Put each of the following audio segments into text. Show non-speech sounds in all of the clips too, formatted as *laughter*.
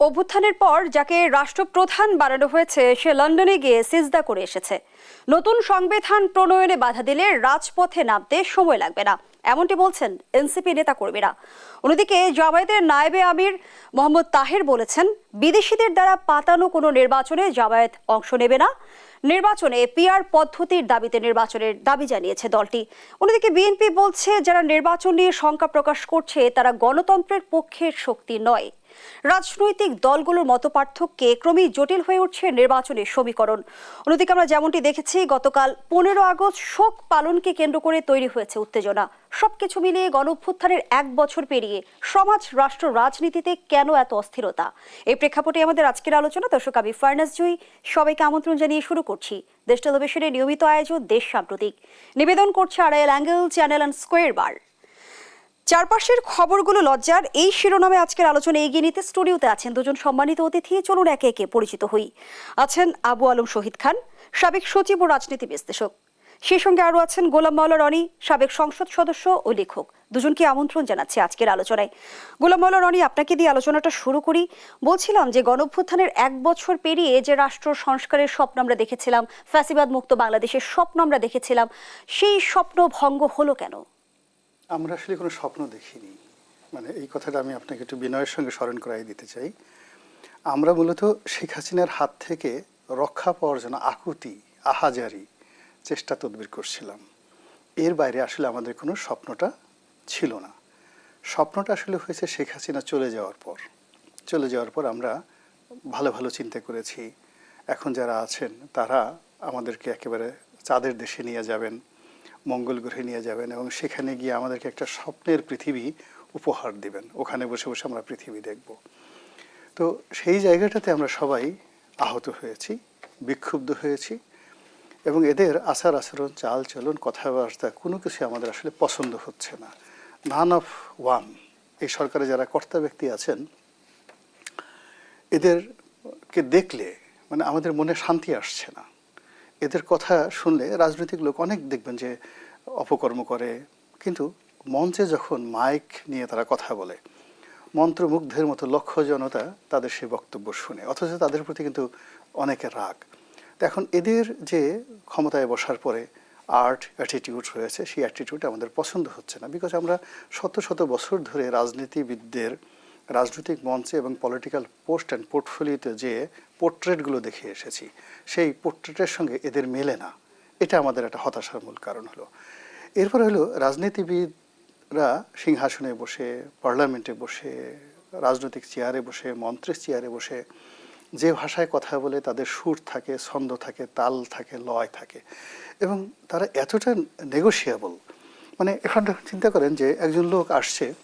অভ্যুত্থানের পর যাকে রাষ্ট্রপ্রধান বানানো হয়েছে, সে লন্ডনে গিয়ে সিজদা করে এসেছে। নতুন সংবিধান প্রণয়নে বাধা দিলে রাজপথে নামতে সময় লাগবে না, এমনটি বলছেন এনসিপি নেতাকর্মীরা। অন্যদিকে জামায়াতের নায়েবে আমির মোহাম্মদ তাহের বলেছেন, বিদেশিদের দ্বারা পাতানো কোনো নির্বাচনে জামায়াত অংশ নেবে না। নির্বাচনে পিআর পদ্ধতির দাবিতে নির্বাচনের দাবি জানিয়েছে দলটি। অন্যদিকে বিএনপি বলছে, যারা নির্বাচন নিয়ে শঙ্কা প্রকাশ করছে, তারা গণতন্ত্রের পক্ষের শক্তি নয়। রাজনৈতিক দলগুলোর মত পার্থক্যে ক্রমেই জটিল হয়ে উঠছে নির্বাচনের সমীকরণ। অন্যদিকে আমরা যেমনটি দেখেছি, গতকাল পনেরো আগস্ট শোক পালনকে কেন্দ্র করে তৈরি হয়েছে উত্তেজনা। সবকিছু মিলিয়ে গণ অভ্যুত্থানের এক বছর পেরিয়ে সমাজ, রাষ্ট্র, রাজনীতিতে কেন এত অস্থিরতা? এই প্রেক্ষাপটে আমাদের আজকের আলোচনা। দর্শক, আমি ফার্নাস জুই। সবাইকে আমন্ত্রণ জানিয়ে শুরু করছি দেশ টেলিভিশনের নিয়মিত আয়োজন দেশ সাম্প্রতিক। নিবেদন করছে Arail angle, channel and square bar. চারপাশের খবরগুলো লজ্জার। এই শিরোনামে আজকের আলোচনা এগিয়ে নিতে স্টুডিওতে আছেন দুজন সম্মানিত অতিথি। চলুন একে একে পরিচিত হই। আছেন আবু আলম শহীদ খান, সাবেক সচিব ও রাজনীতি বিশ্লেষক। সেই সঙ্গে আরও আছেন গোলাম মাওলা রনি, সাবেক সংসদ সদস্য ও লেখক। দুজনকে আমন্ত্রণ জানাচ্ছি আজকের আলোচনায়। গোলাম মাওলা রনি, আপনাকে দিয়ে আলোচনাটা শুরু করি। বলছিলাম যে গণঅভ্যুত্থানের এক বছর পেরিয়ে যে রাষ্ট্র সংস্কারের স্বপ্ন আমরা দেখেছিলাম ফ্যাসিবাদ মুক্ত বাংলাদেশের স্বপ্ন আমরা দেখেছিলাম, সেই স্বপ্ন ভঙ্গ হলো কেন? আমরা আসলে কোনো স্বপ্ন দেখিনি। মানে এই কথাটা আমি আপনাকে একটু বিনয়ের সঙ্গে স্মরণ করাই দিতে চাই। আমরা মূলত শেখ হাসিনার হাত থেকে রক্ষা পাওয়ার জন্য আকুতি, আহাজারি চেষ্টা তদবির করছিলাম। এর বাইরে আসলে আমাদের কোনো স্বপ্নটা ছিল না। স্বপ্নটা আসলে হয়েছে শেখ হাসিনা চলে যাওয়ার পর। চলে যাওয়ার পর আমরা ভালো ভালো চিন্তা করেছি। এখন যারা আছেন, তারা আমাদেরকে একেবারে চাঁদের দেশে নিয়ে যাবেন। মঙ্গল গ্রহে নিয়ে যাবেন এবং সেখানে গিয়ে আমাদেরকে একটা স্বপ্নের পৃথিবী উপহার দিবেন। ওখানে বসে বসে আমরা পৃথিবী দেখব। তো সেই জায়গাটাতে আমরা সবাই আহত হয়েছি, বিক্ষুব্ধ হয়েছি এবং এদের আচার আচরণ, চাল চলন, কথাবার্তা কোনো কিছু আমাদের আসলে পছন্দ হচ্ছে না। নান অফ ওয়ান এই সরকারে যারা কর্তা ব্যক্তি আছেন, এদেরকে দেখলে মানে আমাদের মনে শান্তি আসছে না। এদের কথা শুনলে রাজনৈতিক লোক অনেক দেখবেন যে অপকর্ম করে। কিন্তু মঞ্চে যখন মাইক নিয়ে তারা কথা বলে, মন্ত্রমুগ্ধের মতো লক্ষ জনতা তাদের সেই বক্তব্য শুনে, অথচ তাদের প্রতি কিন্তু অনেকের রাগ। এখন এদের যে ক্ষমতায় বসার পরে আর্ট অ্যাটিটিউড রয়েছে, সেই অ্যাটিটিউড আমাদের পছন্দ হচ্ছে না। বিকজ আমরা শত শত বছর ধরে রাজনীতিবিদদের, রাজনৈতিক মঞ্চে এবং পলিটিক্যাল পোস্ট অ্যান্ড পোর্টফোলিওতে যে পোর্ট্রেটগুলো দেখে এসেছি। সেই পোর্ট্রেটের সঙ্গে এদের মেলে না। এটা আমাদের একটা হতাশার মূল কারণ হলো। এরপর হলো রাজনীতিবিদরা সিংহাসনে বসে, পার্লামেন্টে বসে, রাজনৈতিক চেয়ারে বসে, মন্ত্রের চেয়ারে বসে যে ভাষায় কথা বলে তাদের সুর থাকে, ছন্দ থাকে, তাল থাকে, লয় থাকে। এবং তারা এতটা নেগোশিয়েবল মানে এখন চিন্তা করেন যে একজন লোক আসছে,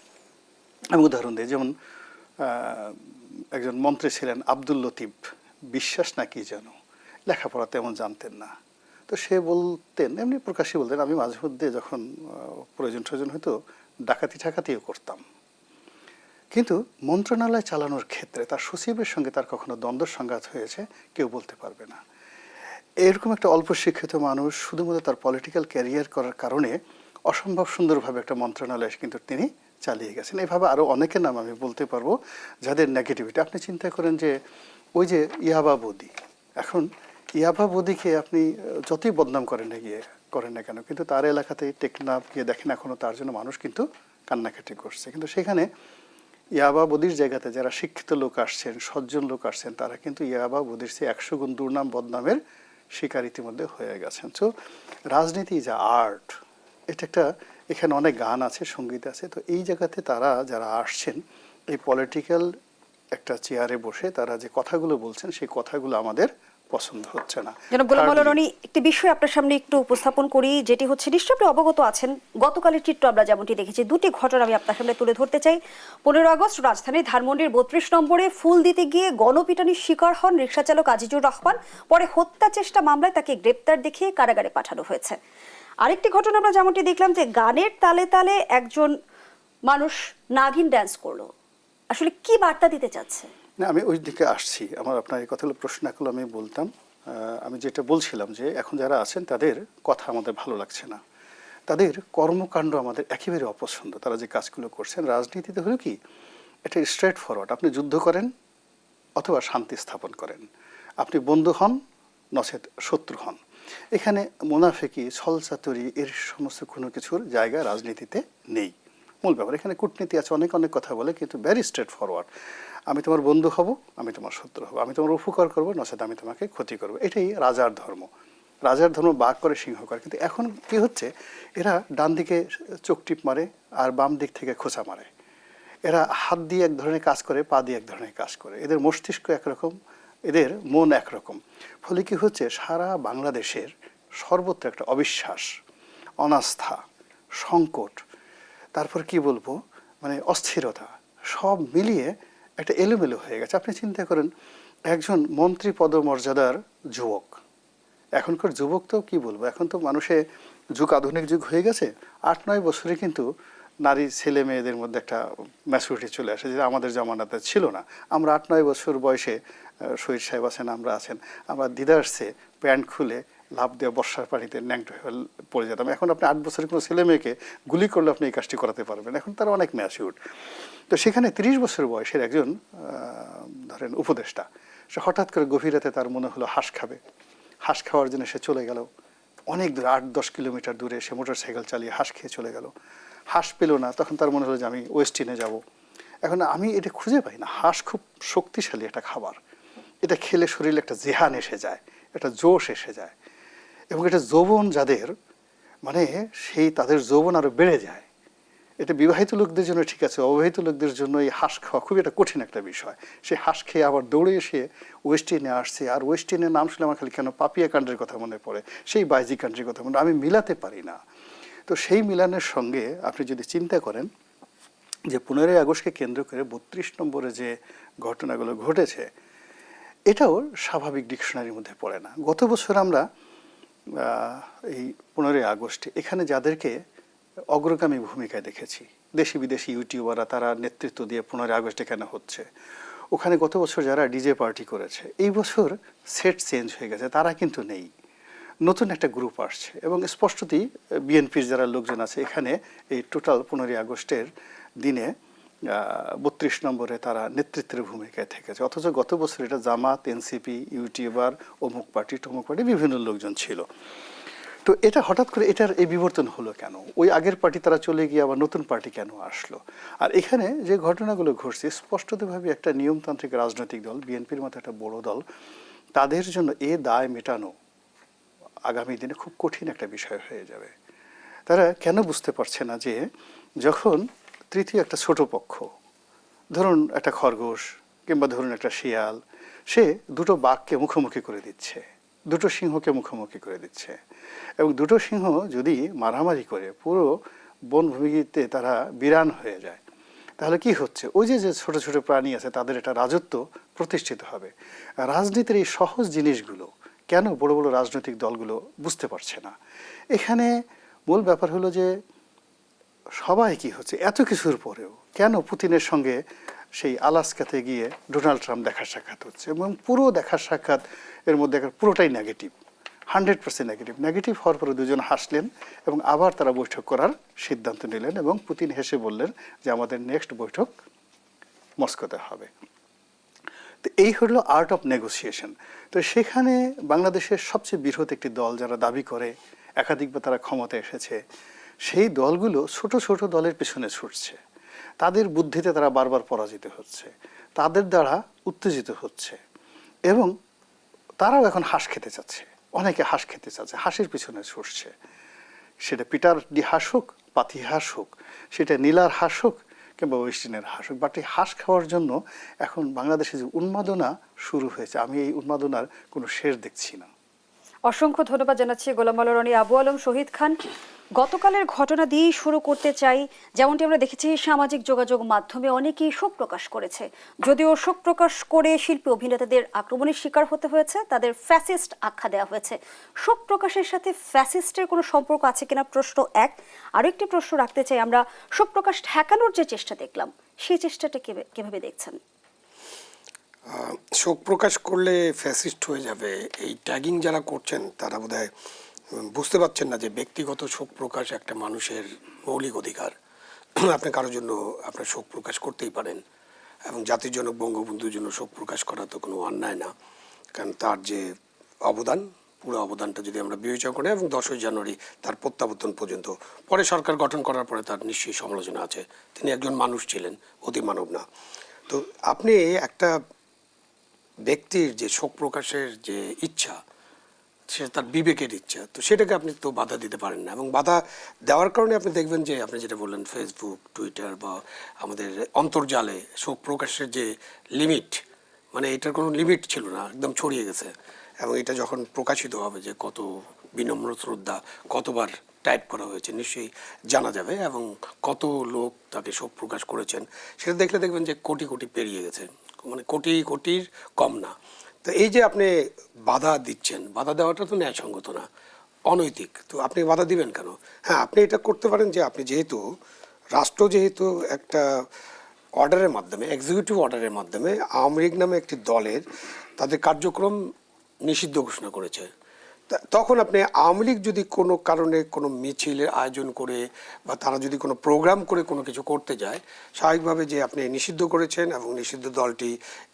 আমি উদাহরণ দিই, যেমন একজন মন্ত্রী ছিলেন আব্দুল লতিফ। বিশ্বাস না কি যেন লেখাপড়া তেমন জানতেন না। তো সে বলতেন, এমনি প্রকাশ্যে বলতেন, আমি মাঝে মধ্যে যখন প্রয়োজন প্রয়োজন হয়তো ডাকাতি ঠাকাতিও করতাম। কিন্তু মন্ত্রণালয় চালানোর ক্ষেত্রে তার সচিবের সঙ্গে তার কখনো দ্বন্দ্ব সংঘাত হয়েছে, কেউ বলতে পারবে না। এরকম একটা অল্প শিক্ষিত মানুষ শুধুমাত্র তার পলিটিক্যাল ক্যারিয়ার করার কারণে অসম্ভব সুন্দরভাবে একটা মন্ত্রণালয় কিন্তু তিনি চালিয়ে গেছেন। এভাবে আরও অনেকের নাম আমি বলতে পারব, যাদের নেগেটিভিটি আপনি চিন্তা করেন যে ওই যে ইয়াবা বদি। এখন ইয়াবা বদিকে আপনি যতই বদনাম করেন না গিয়ে, করেন না কেন, কিন্তু তার এলাকাতে টেকনাফ গিয়ে দেখেন এখনও তার জন্য মানুষ কিন্তু কান্নাকাটি করছে। কিন্তু সেখানে ইয়াবা বদির জায়গাতে যারা শিক্ষিত লোক আসছেন, সজ্জন লোক আসছেন, তারা কিন্তু ইয়াবা বদির চেয়ে একশো গুণ দুর্নাম বদনামের শিকার ইতিমধ্যে হয়ে গেছেন। তো রাজনীতি যা আর্ট এটা একটা, এখানে অনেক গান আছে, সংগীত আছে। তো এই জায়গাতে তারা যারা আসছেন, এই পলিটিক্যাল একটা চেয়ারে বসে তারা যে কথাগুলো বলছেন সেই কথাগুলো আমাদের পছন্দ হচ্ছে না। জনাব গোলাম মাওলা Thirdly, রনি একটি বিষয় আপনার সামনে একটু উপস্থাপন করি যেটি হচ্ছে নিশ্চয়ই আপনি অবগত আছেন গতকালের চিত্র আমরা যেমনটি দেখেছি দুটি ঘটনা আমি আপনার সামনে তুলে ধরতে চাই। পনেরো আগস্ট রাজধানীর ধানমন্ডির বত্রিশ নম্বরে ফুল দিতে গিয়ে গণপিটানির শিকার হন রিক্সা চালক আজিজুর রহমান পরে হত্যা চেষ্টা মামলায় তাকে গ্রেপ্তার দেখিয়ে কারাগারে পাঠানো হয়েছে। আরেকটি ঘটনা আমরা যেমনটি দেখলাম যে গানের তালে তালে একজন মানুষ নাগিন ড্যান্স করল। আসলে কি বার্তা দিতে চাচ্ছে? না, আমি ওই দিকে আসছি। আমার আপনার এই কথাগুলো প্রশ্ন করলে আমি বলতাম। আমি যেটা বলছিলাম যে, এখন যারা আছেন, তাদের কথা আমাদের ভালো লাগছে না। তাদের কর্মকাণ্ড আমাদের একেবারে অপছন্দ। তারা যে কাজগুলো করছেন, রাজনীতিতে হলো কি, এটা স্ট্রেট ফরওয়ার্ড আপনি যুদ্ধ করেন অথবা শান্তি স্থাপন করেন। আপনি বন্ধু হন, নচেত শত্রু হন। এখানে মোনাফেকি, ছলচাতুরি, এর সমস্ত কোনো কিছুর জায়গা রাজনীতিতে নেই। মূল ব্যাপার। এখানে কূটনীতি আছে, অনেক অনেক কথা বলে, কিন্তু ভ্যারি স্ট্রেট ফরওয়ার্ড আমি তোমার বন্ধু হব, আমি তোমার শত্রু হব, আমি তোমার উপকার করব, নচেত আমি তোমাকে ক্ষতি করব। এটাই রাজার ধর্ম। রাজার ধর্ম বাঘ করে, সিংহ করে। কিন্তু এখন কি হচ্ছে, এরা ডান দিকে চোখ টিপ মারে আর বাম দিক থেকে খোঁচা মারে। এরা হাত দিয়ে এক ধরনের কাজ করে, পা দিয়ে এক ধরনের কাজ করে। এদের মস্তিষ্ক একরকম, এদের মন একরকম। ফলে কি হচ্ছে, সারা বাংলাদেশের সর্বত্র একটা অবিশ্বাস, অনাস্থা, সংকট তারপর কি বলব? মানে অস্থিরতা। সব মিলিয়ে একটা এলোমেলো হয়ে গেছে। আপনি চিন্তা করেন, একজন মন্ত্রী পদমর্যাদার যুবক। এখনকার যুবক তো কি বলব? এখন তো মানুষে যুগ, আধুনিক যুগ হয়ে গেছে। আট, নয় বছরে কিন্তু নারী ছেলে মেয়েদের মধ্যে একটা ম্যাচুরিটি চলে আসে, যেটা আমাদের জামানাতে ছিল না। আমরা আট, নয় বছর বয়সে শহীদ সাহেব আছেন, আমরা আছেন। আমরা দিদার্সে প্যান্ট খুলে লাভ দেওয়া বর্ষার পানিতে ন্যাংটো হয়ে পড়ে যেতাম। এখন আপনি আট বছরের কোনো ছেলে মেয়েকে গুলি করলে আপনি এই কাজটি করাতে পারবেন। এখন তারা অনেক ম্যাচিউর তো সেখানে তিরিশ বছর বয়সের একজন ধরেন উপদেষ্টা, সে হঠাৎ করে গভীর রাতে তার মনে হলো হাঁস খাবে। হাঁস খাওয়ার জন্য সে চলে গেল। অনেক দূরে, আট দশ কিলোমিটার দূরে সে মোটর সাইকেল চালিয়ে হাঁস খেয়ে চলে গেল। হাঁস পেল না, তখন তার মনে হলো যে আমি ওয়েস্টিনে যাব। এখন আমি এটা খুঁজে পাই না। হাঁস খুব শক্তিশালী একটা খাবার। এটা খেলে শরীরে একটা জেহান এসে যায়, একটা জোশ এসে যায়। এবং এটা যৌবন যাদের মানে সেই তাদের যৌবন আরও বেড়ে যায়। এটা বিবাহিত লোকদের জন্য ঠিক আছে, অবিবাহিত লোকদের জন্য এই হাঁস খাওয়া খুবই একটা কঠিন একটা বিষয়। সে হাঁস খেয়ে আবার দৌড়ে এসে ওয়েস্টিনে আসছে, আর ওয়েস্টিনের নাম শুনে আমার খালি কেন পাপিয়া কান্ট্রির কথা মনে পড়ে, সেই বাইজি কান্ট্রির কথা মনে আমি মিলাতে পারি না। তো সেই মিলানের সঙ্গে আপনি যদি চিন্তা করেন যে পনেরোই আগস্টকে কেন্দ্র করে বত্রিশ নম্বরে যে ঘটনাগুলো ঘটেছে, এটাও স্বাভাবিক ডিকশনারির মধ্যে পড়ে না। গত বছর আমরা এই পনেরোই আগস্টে, এখানে যাদেরকে অগ্রগামী ভূমিকায় দেখেছি, দেশি বিদেশি ইউটিউবাররা তারা নেতৃত্ব দিয়ে পনেরোই আগস্ট এখানে হচ্ছে। ওখানে গত বছর যারা ডিজে পার্টি করেছে, এই বছর সেট চেঞ্জ হয়ে গেছে, তারা কিন্তু নেই। নতুন একটা গ্রুপ আসছে এবং স্পষ্টতই বিএনপির যারা লোকজন আছে, এখানে এই টোটাল পনেরোই আগস্টের দিনে বত্রিশ নম্বরে তারা নেতৃত্বের ভূমিকায় থেকেছে। অথচ গত বছর এটা জামাত, এনসিপি, ইউটিউবার, অমুক পার্টি টমুক পার্টি, বিভিন্ন লোকজন ছিল। তো এটা হঠাৎ করে এটার এই বিবর্তন হলো কেন? ওই আগের পার্টি তারা চলে গিয়ে আবার নতুন পার্টি কেন আসলো? আর এখানে যে ঘটনাগুলো ঘটছে, স্পষ্টতভাবে একটা নিয়মতান্ত্রিক রাজনৈতিক দল, বিএনপির মতো একটা বড় দল, তাদের জন্য এ দায় মেটানো আগামী দিনে খুব কঠিন একটা বিষয় হয়ে যাবে। তারা কেন বুঝতে পারছে না যে যখন তৃতীয় একটা ছোট পক্ষ। ধরুন একটা খরগোশ কিংবা ধরুন একটা শিয়াল, সে দুটো বাঘকে মুখোমুখি করে দিচ্ছে, দুটো সিংহকে মুখোমুখি করে দিচ্ছে। এবং দুটো সিংহ যদি মারামারি করে, পুরো বনভূমিতে তারা বিরান হয়ে যায়। তাহলে কি হচ্ছে? ওই যে যে ছোট ছোট প্রাণী আছে, তাদের একটা রাজত্ব প্রতিষ্ঠিত হবে। রাজনীতির এই সহজ জিনিসগুলো কেন বড় বড় রাজনৈতিক দলগুলো বুঝতে পারছে না? এখানে মূল ব্যাপার হলো যে সবাই কি হচ্ছে? এত কিছুর পরেও কেন পুতিনের সঙ্গে সেই আলাস্কাতে গিয়ে ডোনাল্ড ট্রাম্প দেখা সাক্ষাৎ হচ্ছে? এবং পুরো দেখা সাক্ষাৎ এর মধ্যে পুরোটাই negative hundred percent negative negative হওয়ার পরে দুজন হাসলেন এবং আবার তারা বৈঠক করার সিদ্ধান্ত নিলেন এবং পুতিন হেসে বললেন যে আমাদের নেক্সট বৈঠক মস্কোতে হবে। তো এই হলো আর্ট অফ নেগোসিয়েশন তো সেখানে বাংলাদেশের সবচেয়ে বৃহৎ একটি দল যারা দাবি করে, একাধিকবার তারা ক্ষমতা এসেছে সেই দলগুলো ছোট ছোট দলের পেছনে ছুটছে। তাদের বুদ্ধিতে তারা বারবার পরাজিত হচ্ছে। তাদের দ্বারা উত্তেজিত হচ্ছে। এবং তারাও এখন হাঁস খেতে চাচ্ছে। অনেকে হাঁস খেতে চাচ্ছে, হাঁসের পিছনে ছুটছে। সেটা পিটার ডি হাঁস হোক, পাতি হাঁস হোক, সেটা নীলার হাঁস হোক কিংবা ওয়েস্টিনের হাঁস হোক বাট এই হাঁস খাওয়ার জন্য এখন বাংলাদেশে যে উন্মাদনা শুরু হয়েছে, আমি এই উন্মাদনার কোনো শেষ দেখছি না। অসংখ্য ধন্যবাদ জানাচ্ছি গোলাম মাওলা রনি আবু আলম, শহীদ খান। গতকালের ঘটনা দিয়েই শুরু করতে চাই। যেমনটি আমরা দেখেছি, সামাজিক যোগাযোগ মাধ্যমে অনেকেই শোক প্রকাশ করেছে। যদিও শোক প্রকাশ করে শিল্পী অভিনেতাদের আক্রমণের শিকার হতে হয়েছে, তাদের ফ্যাসিস্ট আখ্যা দেওয়া হয়েছে। শোক প্রকাশের সাথে ফ্যাসিস্টের কোনো সম্পর্ক আছে কিনা প্রশ্ন এক। আরও একটি প্রশ্ন রাখতে চাই আমরা, শোক প্রকাশ ঠেকানোর যে চেষ্টা দেখলাম, সেই চেষ্টাটা কিভাবে- দেখছেন? শোক প্রকাশ করলে ফ্যাসিস্ট হয়ে যাবে, এই ট্যাগিং যারা করছেন, তারা বোধহয় বুঝতে পারছেন না যে ব্যক্তিগত শোক প্রকাশ একটা মানুষের মৌলিক অধিকার। *clears throat* আপনি কারোর জন্য আপনার শোক প্রকাশ করতেই পারেন এবং জাতির জন্য বঙ্গবন্ধুর জন্য শোক প্রকাশ করা তো কোনো অন্যায় না। কারণ তার যে অবদান, পুরো অবদানটা যদি আমরা বিবেচনা করি এবং দশই জানুয়ারি তার প্রত্যাবর্তন পর্যন্ত, পরে সরকার গঠন করার পরে তার নিশ্চয়ই সমালোচনা আছে। তিনি একজন মানুষ ছিলেন, অতি মানব না। তো আপনি একটা ব্যক্তির যে শোক প্রকাশের যে ইচ্ছা সে তার বিবেকের ইচ্ছা, তো সেটাকে আপনি তো বাধা দিতে পারেন না। এবং বাধা দেওয়ার কারণে আপনি দেখবেন যে, আপনি যেটা বললেন ফেসবুক টুইটার বা আমাদের অন্তর্জালে শোক প্রকাশের যে লিমিট মানে এটার কোনো লিমিট ছিল না, একদম ছড়িয়ে গেছে। এবং এটা যখন প্রকাশিত হবে যে, কত বিনম্র শ্রদ্ধা, কতবার টাইপ করা হয়েছে, নিশ্চয়ই জানা যাবে। এবং কত লোক তাকে শোক প্রকাশ করেছেন, সেটা দেখলে দেখবেন যে, কোটি কোটি পেরিয়ে গেছে। মানে কোটি কোটির কম না। তো এই যে আপনি বাধা দিচ্ছেন, বাধা দেওয়াটা তো ন্যায়সঙ্গত না, অনৈতিক। তো আপনি বাধা দিবেন কেন? হ্যাঁ আপনি এটা করতে পারেন যে আপনি যেহেতু, রাষ্ট্র যেহেতু একটা অর্ডারের মাধ্যমে এক্সিকিউটিভ অর্ডারের মাধ্যমে আওয়ামী লীগ নামে একটি দলের তাদের কার্যক্রম নিষিদ্ধ ঘোষণা করেছে। তখন আপনি আওয়ামী লীগ যদি কোনো কারণে কোনো মিছিলের আয়োজন করে বা তারা যদি কোনো প্রোগ্রাম করে কোনো কিছু করতে যায় স্বাভাবিকভাবে যে আপনি নিষিদ্ধ করেছেন এবং নিষিদ্ধ দলটি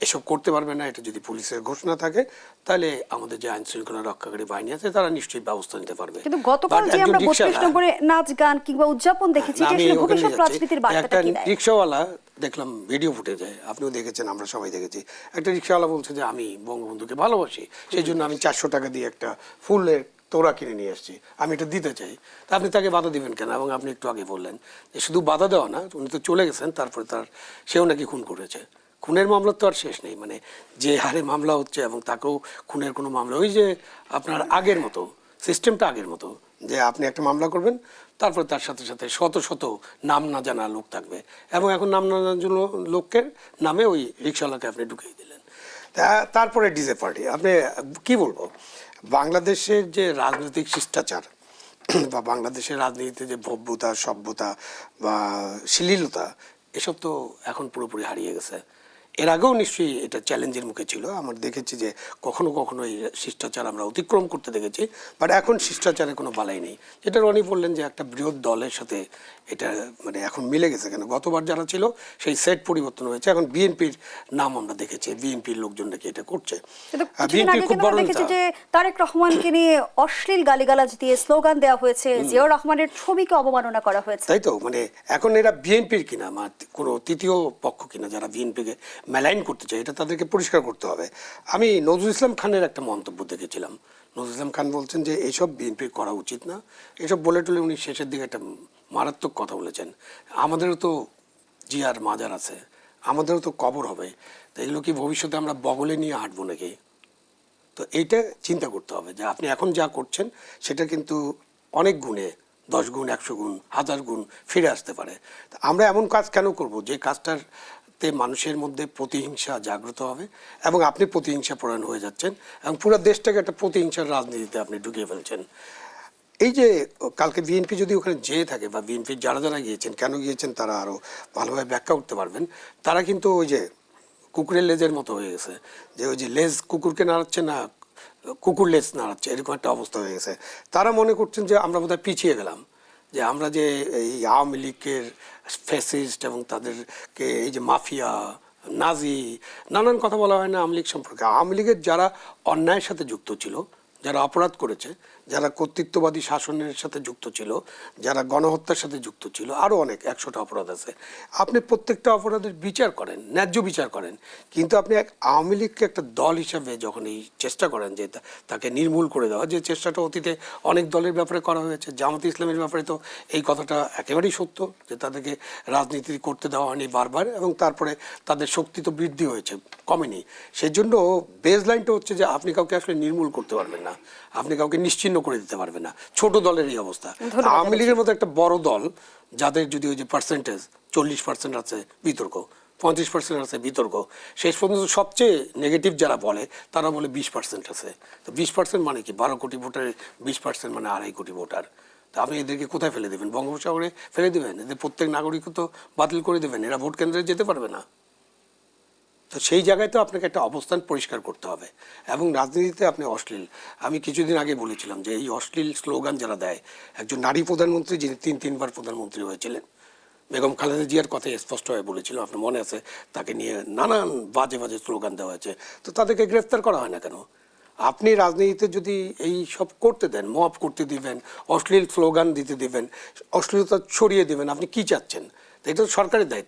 এসব করতে পারবে না এটা যদি পুলিশের ঘোষণা থাকে তাহলে আমাদের যে আইন শৃঙ্খলা রক্ষাকারী বাহিনী আছে তারা নিশ্চয়ই ব্যবস্থা নিতে পারবে। কিন্তু গতকাল যে আমরা নম্বরে নাচ গান কিংবা উদযাপন দেখেছি এটা ওখানে ভবিষ্যৎ রাজনীতির বার্তাটা একটা কি দেয়? রিক্সাওয়ালা দেখলাম ভিডিও ফুটেজে আপনিও দেখেছেন, আমরা সবাই দেখেছি। একটা রিক্সাওয়ালা বলছে যে, আমি বঙ্গবন্ধুকে ভালোবাসি, সেই জন্য আমি চারশো টাকা দিয়ে একটা ফুলের তোড়া কিনে নিয়ে এসেছি আমি এটা দিতে চাই। তা আপনি তাকে বাধা দিবেন কেন? এবং আপনি একটু আগে বললেন যে, শুধু বাধা দেওয়া না, উনি তো চলে গেছেন, তারপরে তার, সেও নাকি খুন করেছে। খুনের মামলা তো আর শেষ নেই মানে যে হারে মামলা হচ্ছে এবং তাকেও খুনের কোনো মামলা, ওই যে আপনার আগের মতো সিস্টেমটা আগের মতো, যে আপনি একটা মামলা করবেন, তারপরে তার সাথে সাথে শত শত নাম না জানা লোক থাকবে। এবং এখন নাম না জানা লোকের নামে ওই রিক্সাওয়ালাকে আপনি ঢুকিয়ে দিলেন। তারপরে ডিজে পার্টি। আপনি কি বলব? বাংলাদেশের যে রাজনৈতিক শিষ্টাচার, *clears throat* বা বাংলাদেশের রাজনীতিতে যে ভব্যতা, সভ্যতা, বা শ্লীলতা, এসব তো এখন পুরোপুরি হারিয়ে গেছে। এর আগেও নিশ্চয়ই এটা চ্যালেঞ্জের মুখে ছিল। আমরা দেখেছি যে কখনো কখনো এই শিষ্টাচার আমরা অতিক্রম করতে দেখেছি বাট এখন শিষ্টাচারে কোনো বালাই নেই। যেটা রনি বললেন যে একটা বৃহৎ দলের সাথে এটা মানে এখন মিলে গেছে কেন? গতবার যারা ছিল সেই সেট পরিবর্তন হয়েছে। এখন বিএনপির নাম আমরা দেখেছি। বিএনপির লোকজন নাকি এটা করছে। খুব বড়। যে তারেক রহমানকে নিয়ে অশ্লীল গালিগালাজ দিয়ে স্লোগান দেওয়া হয়েছে জিয়াউর রহমানের ছবিকে অবমাননা করা হয়েছে। তাই তো? মানে এখন এরা বিএনপির কিনা? কোনো তৃতীয় পক্ষ কিনা যারা বিএনপিকে মেলাইন করতে চাই, এটা তাদেরকে পরিষ্কার করতে হবে। আমি নজরুল ইসলাম খানের একটা মন্তব্য দেখেছিলাম। নজরুল ইসলাম খান বলছেন যে এইসব বিএনপির করা উচিত না। এসব বলে টলে উনি শেষের দিকে একটা মারাত্মক কথা বলেছেন। আমাদেরও তো জিয়ার মাজার আছে, আমাদেরও তো কবর হবে। তো এগুলো কি ভবিষ্যতে আমরা বগলে নিয়ে হাঁটবো নাকি? তো এইটা চিন্তা করতে হবে যে, আপনি এখন যা করছেন, সেটা কিন্তু অনেক গুণে, দশ গুণ, একশো গুণ, হাজার গুণ ফিরে আসতে পারে। আমরা এমন কাজ কেন করব? যে কাজটাতে মানুষের মধ্যে প্রতিহিংসা জাগ্রত হবে এবং আপনি প্রতিহিংসা পরায়ণ হয়ে যাচ্ছেন এবং পুরো দেশটাকে একটা প্রতিহিংসার রাজনীতিতে আপনি ঢুকিয়ে ফেলছেন। এই যে কালকে বিএনপি যদি ওখানে যেয়ে থাকে বা বিএনপির যারা যারা গিয়েছেন, কেন গিয়েছেন তারা আরও ভালোভাবে ব্যাখ্যা করতে পারবেন। তারা কিন্তু ওই যে কুকুরের লেজের মতো হয়ে গেছে। যে ওই যে লেজ কুকুরকে নাড়াচ্ছে না, কুকুর লেজ নাড়াচ্ছে, এরকম একটা অবস্থা হয়ে গেছে। তারা মনে করছেন যে আমরা বোধহয় পিছিয়ে গেলাম। যে আমরা যে এই আওয়ামী লীগের ফ্যাসিস্ট এবং তাদেরকে এই যে মাফিয়া, নাজি, নানান কথা বলা হয় না আওয়ামী লীগ সম্পর্কে। আওয়ামী লীগের যারা অন্যায়ের সাথে যুক্ত ছিল, যারা অপরাধ করেছে যারা কর্তৃত্ববাদী শাসনের সাথে যুক্ত ছিল, যারা গণহত্যার সাথে যুক্ত ছিল আরও অনেক, একশোটা অপরাধ আছে। আপনি প্রত্যেকটা অপরাধের বিচার করেন, ন্যায্য বিচার করেন, কিন্তু আপনি এক আওয়ামী লীগকে একটা দল হিসাবে যখন এই চেষ্টা করেন যে তাকে নির্মূল করে দেওয়া, যে চেষ্টাটা অতীতে অনেক দলের ব্যাপারে করা হয়েছে, জামাত ইসলামের ব্যাপারে তো এই কথাটা একেবারেই সত্য যে তাদেরকে রাজনীতি করতে দেওয়া হয়নি বারবার, এবং তারপরে তাদের শক্তি তো বৃদ্ধি হয়েছে, কমেনি। সেই জন্য বেস লাইনটা হচ্ছে যে আপনি কাউকে আসলে নির্মূল করতে পারবেন না। আপনি কাউকে নিশ্চিহ্ন করে দিতে পারবেন না। ছোট দলের এই অবস্থা। আওয়ামী লীগের মতো একটা বড় দল যাদের যদি ওই যে পার্সেন্টেজ চল্লিশ পার্সেন্ট আছে বিতর্ক পঁয়ত্রিশ পার্সেন্ট আছে বিতর্ক শেষ পর্যন্ত সবচেয়ে নেগেটিভ যারা বলে তারা বলে বিশ পার্সেন্ট আছে। তো বিশ পার্সেন্ট মানে কি? বারো কোটি ভোটারের বিশ পার্সেন্ট মানে আড়াই কোটি ভোটার। তা আপনি এদেরকে কোথায় ফেলে দেবেন? বঙ্গোপসাগরে ফেলে দেবেন? এদের প্রত্যেক নাগরিকও তো বাতিল করে দেবেন। এরা ভোট কেন্দ্রে যেতে পারবে না। তো সেই জায়গায় তো আপনাকে একটা অবস্থান পরিষ্কার করতে হবে। এবং রাজনীতিতে আপনি অশ্লীল। আমি কিছুদিন আগে বলেছিলাম যে এই অশ্লীল স্লোগান যারা দেয়, একজন নারী প্রধানমন্ত্রী যিনি তিন, তিনবার প্রধানমন্ত্রী হয়েছিলেন, বেগম খালেদা জিয়ার কথা স্পষ্ট হয়ে বলেছিল, আপনার মনে আছে? তাকে নিয়ে নানান বাজে বাজে স্লোগান দেওয়া হয়েছে। তো তাদেরকে গ্রেফতার করা হয় না কেন? আপনি রাজনীতিতে যদি এই সব করতে দেন মপ করতে দিবেন, অশ্লীল স্লোগান দিতে দিবেন, অশ্লীলতা ছড়িয়ে দিবেন, আপনি কি চাচ্ছেন? এটা তো সরকারের দায়িত্ব।